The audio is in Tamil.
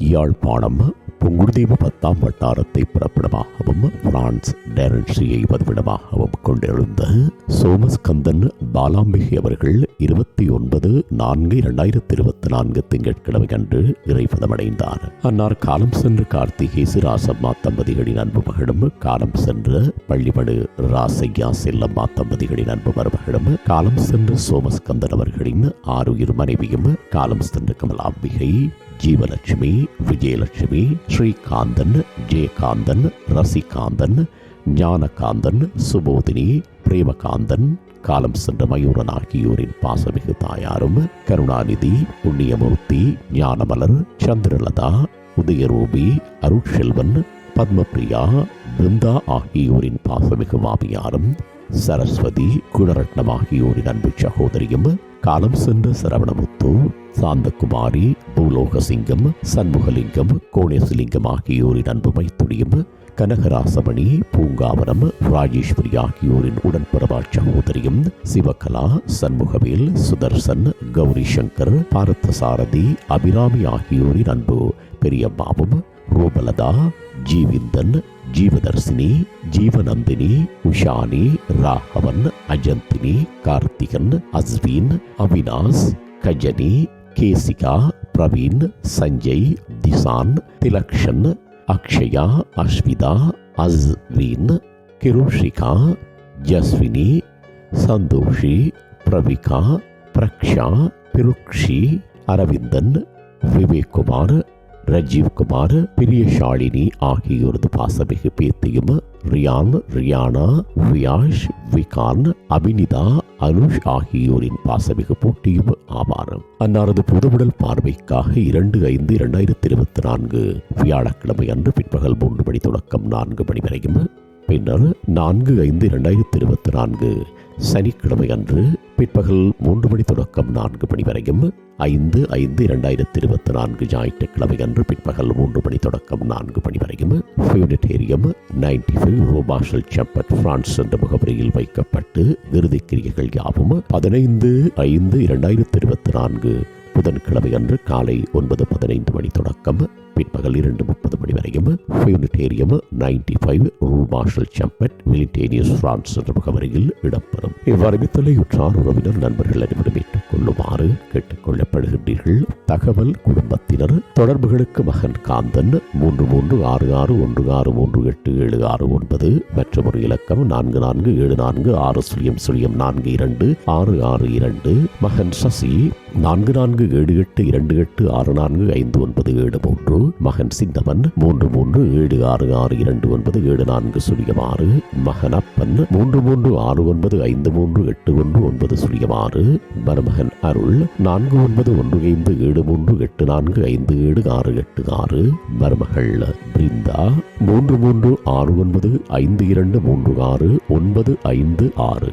யாழ்ப்பாணம் புங்குடுதீவு பத்தாம் வட்டாரத்தை பிறப்பிடமாகவும் பிரான்ஸ் டேரன்சியை பதிவிடமாகவும் கொண்டிருந்த சோமஸ்கந்தன் பாலாம்பிகை அவர்கள் இருபத்தி ஒன்பது நான்கு இரண்டாயிரத்தி இருபத்தி நான்கு திங்கட்கிழமை அன்று இறைப்பதமடைந்தார் அன்னார் காலம் சென்று கார்த்திகேசு ராசம்மா தம்பதிகளின் அன்பு மகளும் காலம் சென்ற பள்ளிமடு ராசையா செல்லம்மா தம்பதிகளின் அன்பு மருமகளும் காலம் சென்ற சோமஸ்கந்தன் அவர்களின் ஆறுயிர் மனைவியும் காலம் சென்ற கமலாம்பிகை ஜீவலட்சுமி விஜயலட்சுமி ஸ்ரீகாந்தன் ஜெயகாந்தன் ரசிகாந்தன் ஞானகாந்தன் சுபோதினி பிரேமகாந்தன் காலம் சென்ற மயூரன் ஆகியோரின் பாசமிகு தாயாரும் கருணாநிதி புண்ணியமூர்த்தி ஞானமலர் சந்திரலதா உதயரூபி அருட்செல்வன் பத்மபிரியா பிருந்தா ஆகியோரின் பாசமிகு மாமியாரும் சரஸ்வதி குணரட்னம் ஆகியோரின் அன்பு சகோதரியும் காலம் சென்ற சரவணமுத்து சாந்தகுமாரி பூலோகசிங்கம் சண்முகலிங்கம் கோணேசலிங்கம் ஆகியோரின் அன்பு மைத்துடியும் கனகராசமணி பூங்காவனம் ராஜேஸ்வரி ஆகியோரின் உடன்பிறவா சகோதரியும் சிவகலா சண்முகவேல் சுதர்சன் கௌரி சங்கர் பார்த்தசாரதி அபிராமி ஆகியோரின் அன்பு பெரியம்மாவும் ரூபலதா ஜீவிந்தன் ஜீவதர்சினி ஜீவநந்தினி உஷானி ராகவன் அஜந்தினி கார்த்திகன் அஸ்வின் அவினாஷ் கஜனி கேசிகா பிரவீன் சஞ்சய் திசான் திலக்ஷன் அக்ஷயா அஸ்விதா அஸ்வின் கிருஷிகா ஜஸ்வினி சந்தோஷி பிரவிகா பிரக்ஷா பிருக்ஷி அரவிந்தன் விவேக்குமார் ரஜீவ் குமார் பிரியஷாலினி ஆகியோரது பாசமிகு பேத்தியும் ரியான் ரியானா வியாஷ் விகான் அபினிதா அனுஷ் ஆகியோரின் பாசமிகு போட்டியும் ஆவார் அன்னாரது புதுவுடல் பார்வைக்காக இரண்டு ஐந்து இரண்டாயிரத்தி இருபத்தி நான்கு வியாழக்கிழமை அன்று பிற்பகல் மூன்று மணி தொடக்கம் நான்கு மணி வரையும். பின்னர் நான்கு ஐந்து இரண்டாயிரத்தி இருபத்தி நான்கு சனிக்கிழமை அன்று பிற்பகல் மூன்று மணி தொடக்கம் நான்கு மணி வரையும். ஐந்து ஐந்து இரண்டாயிரத்தி இருபத்தி நான்கு ஞாயிற்றுக்கிழமை அன்று பிற்பகல் மூன்று மணி தொடக்கம் நான்கு மணி வரையும் பியூனிட்டேரியம் நைன்டி ஃபைவ் ரோபாஷல் செப்பட் பிரான்ஸ் என்ற முகவரியில் வைக்கப்பட்டு இறுதிக் கிரியைகள் யாவும் பதினைந்து ஐந்து இரண்டாயிரத்தி இருபத்தி நான்கு புதன்கிழமை அன்று காலை ஒன்பது பதினைந்து மணி தொடக்கம் பிற்பகல் இரண்டு முப்பது மணி வரையும் funerarium ninety five rue Marcel Sembat Villetaneuse France என்ற முகவரியில் இடம்பெறும். இவ்வறிவித்தலையுற்றார் உறவினர் நண்பர்கள் அனைவரும் ஏற்றுக்கொள்ளுமாறு கேட்டுக்கொள்ளப்படுகின்றீர்கள். தகவல் குடும்பத்தினர் தொடர்புகளுக்கு மகன் காந்தன் மூன்று மூன்று ஆறு ஆறு ஒன்று ஆறு மூன்று எட்டு ஏழு ஆறு ஒன்பது மற்றும் ஒரு இலக்கம் நான்கு நான்கு ஏழு நான்கு ஆறு சுழியம் சுழியம் நான்கு இரண்டு ஆறு ஆறு இரண்டு மகன் சசி நான்கு நான்கு ஏழு எட்டு இரண்டு எட்டு ஆறு நான்கு ஐந்து ஒன்பது ஏழு மூன்று மகன் சின்னவன் மூன்று மூன்று ஏழு ஆறு ஆறு இரண்டு ஒன்பது ஏழு நான்கு சுழியம் ஆறு. மகன் அப்பன் மூன்று மூன்று ஆறு ஒன்பது ஐந்து மூன்று எட்டு ஒன்று ஒன்பது சுழியம் ஆறு. மருமகன் அருள் நான்கு ஒன்பது ஒன்று ஐந்து ஏழு மூன்று எட்டு நான்கு ஐந்து ஏழு ஆறு எட்டு ஆறு. மருமகள் பிருந்தா மூன்று மூன்று ஆறு ஒன்பது ஐந்து இரண்டு மூன்று ஆறு ஒன்பது ஐந்து ஆறு.